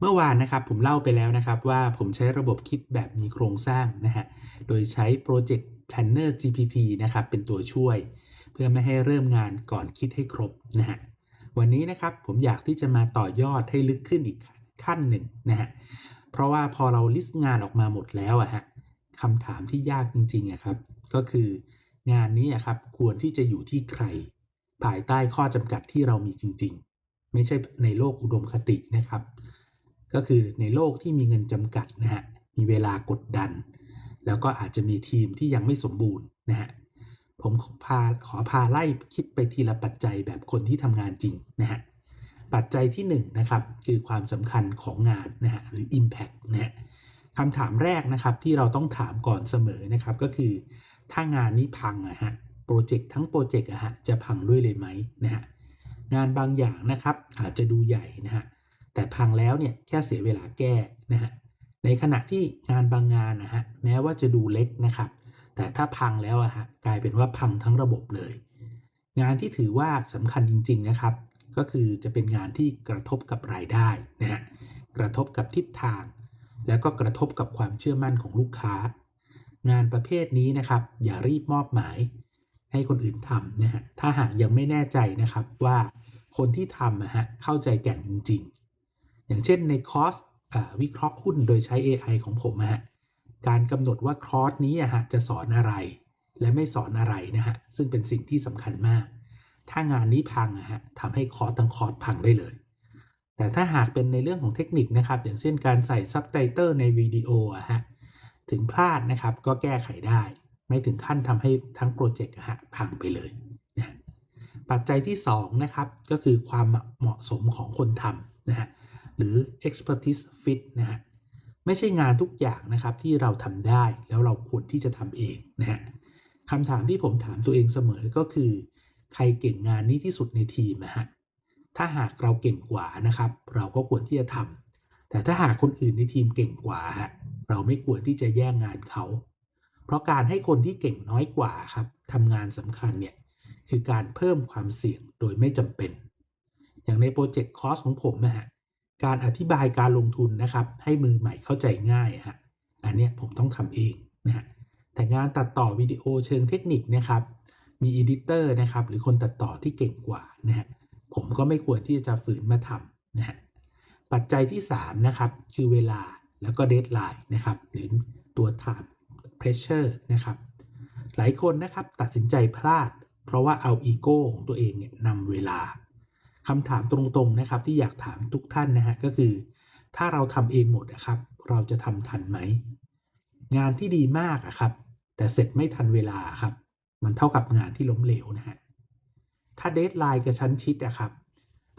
เมื่อวานนะครับผมเล่าไปแล้วนะครับว่าผมใช้ระบบคิดแบบมีโครงสร้างนะฮะ โดยใช้ Project Planner GPT นะครับเป็นตัวช่วย เพื่อไม่ให้เริ่มงานก่อนคิดให้ครบนะฮะ วันนี้นะครับผมอยากที่จะมาต่อยอดให้ลึกขึ้นอีกขั้นหนึ่งนะฮะ เพราะว่าพอเราลิสต์งานออกมาหมดแล้วอะฮะคำถามที่ยากจริงๆอะครับ ก็คืองานนี้อะครับควรที่จะอยู่ที่ใคร ภายใต้ข้อจำกัดที่เรามีจริง ๆ ไม่ใช่ในโลกอุดมคตินะครับ ก็คือในโลกที่มีเงินจำกัดนะฮะมีเวลากดดัน แล้วก็อาจจะมีทีมที่ยังไม่สมบูรณ์นะฮะผมพาขอพาไล่คิดไปทีละปัจจัยแบบคนที่ทำงานจริงนะฮะปัจจัยที่1นนะครับคือความสำคัญของงานนะฮะหรือ Impact นะฮะคำถามแรกนะครับที่เราต้องถามก่อนเสมอนะครับก็คือ ถ้างานนี้พังอะฮะโปรเจกต์ทั้งโปรเจกต์อะฮะจะพังด้วยเลยไหมนะฮะงานบางอย่างนะครับอาจจะดูใหญ่นะฮะ แต่พังแล้วเนี่ยแค่เสียเวลาแก้นะฮะในขณะที่งานบางงานนะฮะแม้ว่าจะดูเล็กนะครับ แต่ถ้าพังแล้วอะฮะกลายเป็นว่าพังทั้งระบบเลย งานที่ถือว่าสำคัญจริง ๆนะครับ ก็คือจะเป็นงานที่กระทบกับรายได้นะฮะกระทบกับทิศทาง แล้วก็กระทบกับความเชื่อมั่นของลูกค้า งานประเภทนี้นะครับ อย่ารีบมอบหมาย ให้คนอื่นทำนะฮะถ้าหากยังไม่แน่ใจนะครับว่าคนที่ทำนะฮะเข้าใจแก่นจริงๆ อย่างเช่นในคอร์สวิเคราะห์หุ้นโดยใช้ AI ของผมนะฮะการกำหนดว่าคอร์สนี้อะฮะจะสอนอะไร และไม่สอนอะไรนะฮะซึ่งเป็นสิ่งที่สำคัญมาก ถ้างานนี้พังะฮะทำให้คอร์สทั้งคอร์สพังได้เลย แต่ถ้าหากเป็นในเรื่องของเทคนิคนะครับ อย่างเช่นการใส่ซับไตเติลในวิดีโออะฮะถึงพลาดนะครับก็แก้ไขได้ ไม่ถึงขั้นทำให้ทั้งโปรเจกต์อะฮะพังไปเลยนะปัจจัยที่2นะครับก็คือความเหมาะสมของคนทำนะฮะ หรือ expertise fit นะฮะไม่ใช่งานทุกอย่างนะครับที่เราทำได้แล้วเราควรที่จะทำเองนะฮะคำถามที่ผมถามตัวเองเสมอก็คือ ใครเก่งงานนี้ที่สุดในทีมนะฮะถ้าหากเราเก่งกว่านะครับ เราก็ควรที่จะทำแต่ถ้าหากคนอื่นในทีมเก่งกว่าฮะเราไม่ควรที่จะแย่งงานเขา เพราะการให้คนที่เก่งน้อยกว่าครับทำงานสำคัญเนี่ยคือการเพิ่มความเสี่ยงโดยไม่จำเป็น อย่างในโปรเจกต์คอร์สของผมนะฮะ การอธิบายการลงทุนนะครับ ให้มือใหม่เข้าใจง่ายฮะอันนี้ผมต้องทำเองนะฮะแต่งานตัดต่อวิดีโอเชิงเทคนิคนะครับมีอีดิเตอร์นะครับหรือคนตัดต่อที่เก่งกว่านะฮะผมก็ไม่ควรที่จะฝืนมาทำนะฮะปัจจัยที่ 3 นะครับ คือเวลาแล้วก็เดทไลน์นะครับ หรือตัว time pressure นะครับ หลายคนนะครับตัดสินใจพลาด เพราะว่าเอาอีโก้ของตัวเองเนี่ยนำเวลา คำถามตรงๆนะครับที่อยากถามทุกท่านนะฮะก็คือ ถ้าเราทำเองหมดนะครับ เราจะทำทันไหม งานที่ดีมากอะครับ แต่เสร็จไม่ทันเวลาครับ มันเท่ากับงานที่ล้มเหลวนะฮะถ้าเดทไลน์กระชั้นชิดนะครับ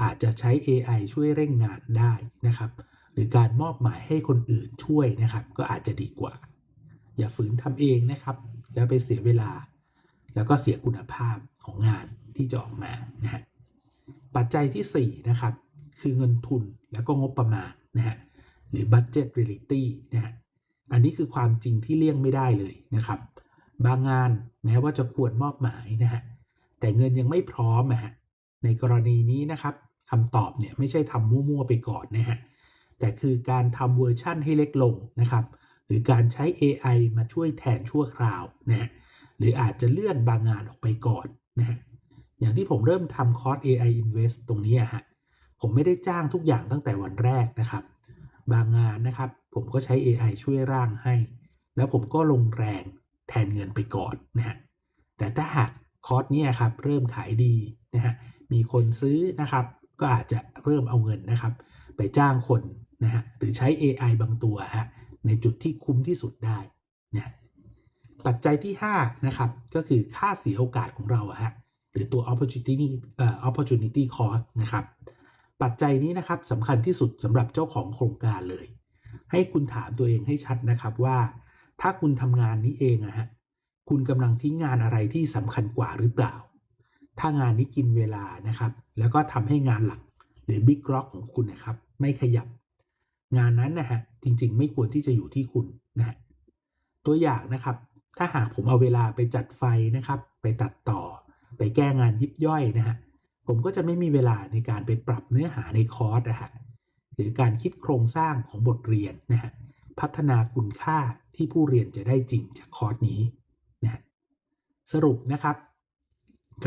อาจจะใช้ AI ช่วยเร่งงานได้นะครับ หรือการมอบหมายให้คนอื่นช่วยนะครับ ก็อาจจะดีกว่า อย่าฝืนทำเองนะครับ แล้วไปเสียเวลา แล้วก็เสียคุณภาพของงานที่จะออกมานะฮะ ปัจจัยที่ 4 นะครับ คือเงินทุนแล้วก็งบประมาณนะฮะหรือ budget reality นะฮะอันนี้คือความจริงที่เลี่ยงไม่ได้เลยนะครับ บางงานแม้ว่าจะควรมอบหมายนะฮะแต่เงินยังไม่พร้อมนะฮะในกรณีนี้นะครับคำตอบเนี่ยไม่ใช่ทำมั่วๆไปก่อนนะฮะแต่คือการทำเวอร์ชั่นให้เล็กลงนะครับ หรือการใช้ AI มาช่วยแทนชั่วคราวนะฮะหรืออาจจะเลื่อนบางงานออกไปก่อน อย่างที่ผมเริ่มทำคอร์ส AI Invest ตรงนี้ฮะผมไม่ได้จ้างทุกอย่างตั้งแต่วันแรกนะครับ บางงานนะครับ ผมก็ใช้ AI ช่วยร่างให้ แล้วผมก็ลงแรงแทนเงินไปก่อนนะฮะแต่ถ้าหากคอร์สนี้ครับเริ่มขายดีนะฮะมีคนซื้อนะครับ ก็อาจจะเริ่มเอาเงินนะครับ ไปจ้างคนนะฮะหรือใช้ AI บางตัวฮะในจุดที่คุ้มที่สุดได้นะปัจจัยที่5นะครับก็คือค่าเสียโอกาสของเราอะฮะ หรือตัว opportunity เอ่อ opportunity cost นะครับ ปัจจัยนี้นะครับสำคัญที่สุดสำหรับเจ้าของโครงการเลย ให้คุณถามตัวเองให้ชัดนะครับว่า ถ้าคุณทำงานนี้เองอะฮะคุณกำลังทิ้งงานอะไรที่สำคัญกว่าหรือเปล่า ถ้างานนี้กินเวลานะครับ แล้วก็ทำให้งานหลัก หรือ Big Rock ของคุณนะครับ ไม่ขยับ งานนั้นนะฮะจริง ๆ ไม่ควรที่จะอยู่ที่คุณนะฮะตัวอย่างนะครับ ถ้าหากผมเอาเวลาไปจัดไฟนะครับ ไปตัดต่อ ไปแก้งานยิบย่อยนะฮะผมก็จะไม่มีเวลาในการไปปรับเนื้อหาในคอร์สนะฮะหรือการคิดโครงสร้างของบทเรียนนะฮะพัฒนาคุณค่าที่ผู้เรียนจะได้จริงจากคอร์สนี้นะฮะสรุปนะครับ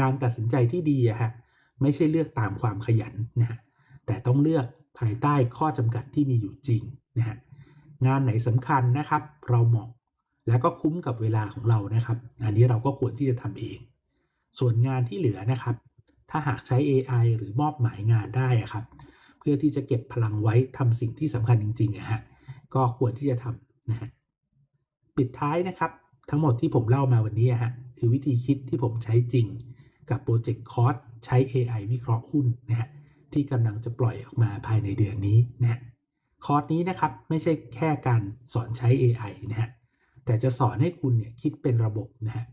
การตัดสินใจที่ดีอะฮะไม่ใช่เลือกตามความขยันนะฮะแต่ต้องเลือกภายใต้ข้อจำกัดที่มีอยู่จริงนะฮะงานไหนสำคัญนะครับ เราเหมาะ แล้วก็คุ้มกับเวลาของเรานะครับ อันนี้เราก็ควรที่จะทำเอง ส่วนงานที่เหลือนะครับ ถ้าหากใช้ AI หรือมอบหมายงานได้ครับ เพื่อที่จะเก็บพลังไว้ทำสิ่งที่สำคัญจริงๆอะฮะก็ควรที่จะทำนะฮะปิดท้ายนะครับ ทั้งหมดที่ผมเล่ามาวันนี้ฮะคือวิธีคิดที่ผมใช้จริง กับโปรเจกต์คอร์สใช้ AI วิเคราะห์หุ้นนะฮะที่กำลังจะปล่อยออกมาภายในเดือนนี้นะฮะคอร์สนี้นะครับไม่ใช่แค่การสอนใช้ AI นะฮะแต่จะสอนให้คุณเนี่ยคิดเป็นระบบนะฮะ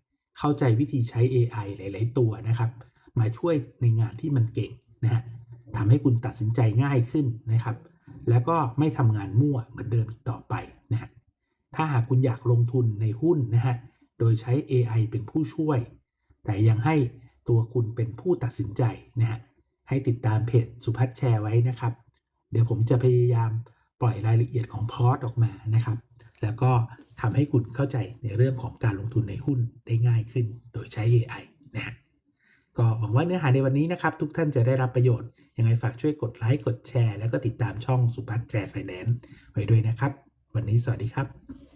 เข้าใจวิธีใช้ AI หลาย ๆ ตัวนะครับ มาช่วยในงานที่มันเก่งนะฮะทำให้คุณตัดสินใจง่ายขึ้นนะครับ แล้วก็ไม่ทำงานมั่วเหมือนเดิมต่อไปนะฮะถ้าหากคุณอยากลงทุนในหุ้นนะฮะโดยใช้ AI เป็นผู้ช่วย แต่ยังให้ตัวคุณเป็นผู้ตัดสินใจนะฮะให้ติดตามเพจสุพัฒน์แชร์ไว้นะครับ เดี๋ยวผมจะพยายามปล่อยรายละเอียดของพอร์ตออกมานะครับ แล้วก็ ทำให้คุณเข้าใจในเรื่องของการลงทุนในหุ้นได้ง่ายขึ้น โดยใช้ AI นะฮะก็หวังว่าเนื้อหาในวันนี้นะครับ ทุกท่านจะได้รับประโยชน์ ยังไงฝากช่วยกดไลค์กดแชร์ แล้วก็ติดตามช่องสุภัสแชร์ไฟแนนซ์ไว้ด้วยนะครับ วันนี้สวัสดีครับ